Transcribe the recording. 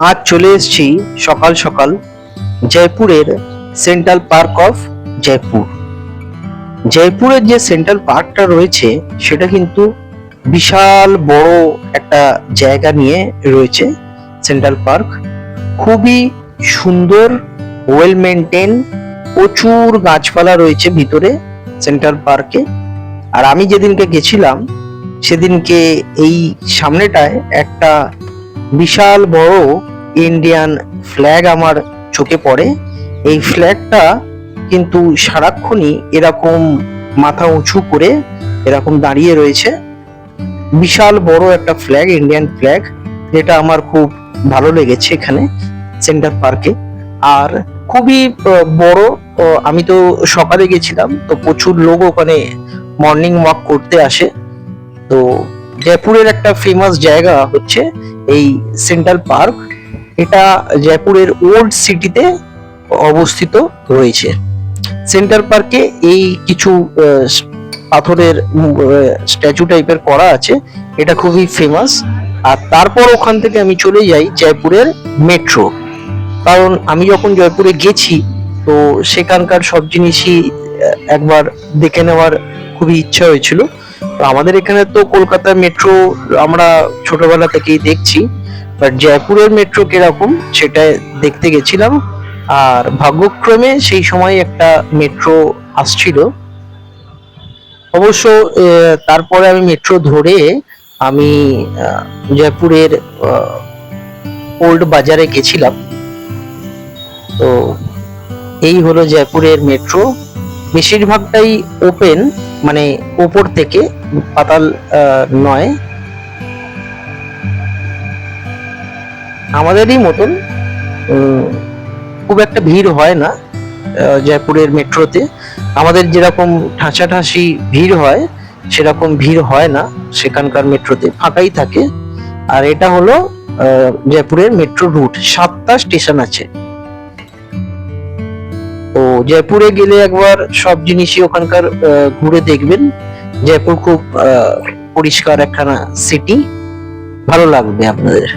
আজ চলে এসেছি সকাল সকাল জয়পুরের সেন্ট্রাল পার্ক অফ জয়পুর। জয়পুরের যে সেন্ট্রাল পার্কটা রয়েছে, সেটা কিন্তু বিশাল বড় একটা জায়গা নিয়ে রয়েছে সেন্ট্রাল পার্ক। খুবই সুন্দর ওয়েল মেনটেন প্রচুর গাছপালা রয়েছে ভিতরে সেন্ট্রাল পার্কে। আর আমি যেদিনকে গেছিলাম, সেদিনকে এই সামনেটায় একটা বিশাল বড় ইন্ডিয়ান ফ্ল্যাগ আমার চোখে পড়ে। এই ফ্ল্যাগটা কিন্তু সারাক্ষণই এরকম মাথা উঁচু করে এরকম দাঁড়িয়ে রয়েছে। বিশাল বড় একটা ফ্ল্যাগ ইন্ডিয়ান ফ্ল্যাগ যেটা আমার খুব ভালো লেগেছে এখানে সেন্টার পার্কে আর খুবই বড় আমি তো সকালে গেছিলাম, তো প্রচুর লোক ওখানে মর্নিং ওয়াক করতে আসে। তো জয়পুরের একটা ফেমাস জায়গা হচ্ছে এই সেন্ট্রাল পার্ক এটা জয়পুরের ওল্ড সিটিতে অবস্থিত রয়েছে। সেন্ট্রাল পার্কে এই কিছু পাথরের স্ট্যাচু টাইপের করা আছে। এটা খুবই ফেমাস আর তারপর ওখান থেকে আমি চলে যাই জয়পুরের মেট্রো কারণ আমি যখন জয়পুরে গেছি, তো সেখানকার সব জিনিসই একবার দেখে নেওয়ার খুবই ইচ্ছা হয়েছিল। আমাদের এখানে তো কলকাতার মেট্রো আমরা ছোটবেলা থেকেই দেখছি বাট জয়পুরের মেট্রো কীরকম সেটা দেখতে গেছিলাম, আর ভাগ্যক্রমে সেই সময় একটা মেট্রো আসছিল। অবশ্য তারপরে আমি মেট্রো ধরে আমি জয়পুরের ওল্ড বাজারে গেছিলাম। তো এই হলো জয়পুরের মেট্রো বেশিরভাগটাই ওপেন মানে ওপর থেকে পাতাল নয়। আমাদেরই মতন খুব একটা ভিড় হয় না জয়পুরের মেট্রোতে। আমাদের যেরকম ঠাঁসাঠাঁসি ভিড় হয়, সেরকম ভিড় হয় না সেখানকার মেট্রোতে, ফাঁকাই থাকে। আর এটা হলো জয়পুরের মেট্রো রুট, সাতটা স্টেশন আছে। তো জয়পুরে গেলে একবার সব জিনিসই ওখানকার ঘুরে দেখবেন। জয়পুর খুব পরিষ্কার একখানা সিটি ভালো লাগবে আপনাদের।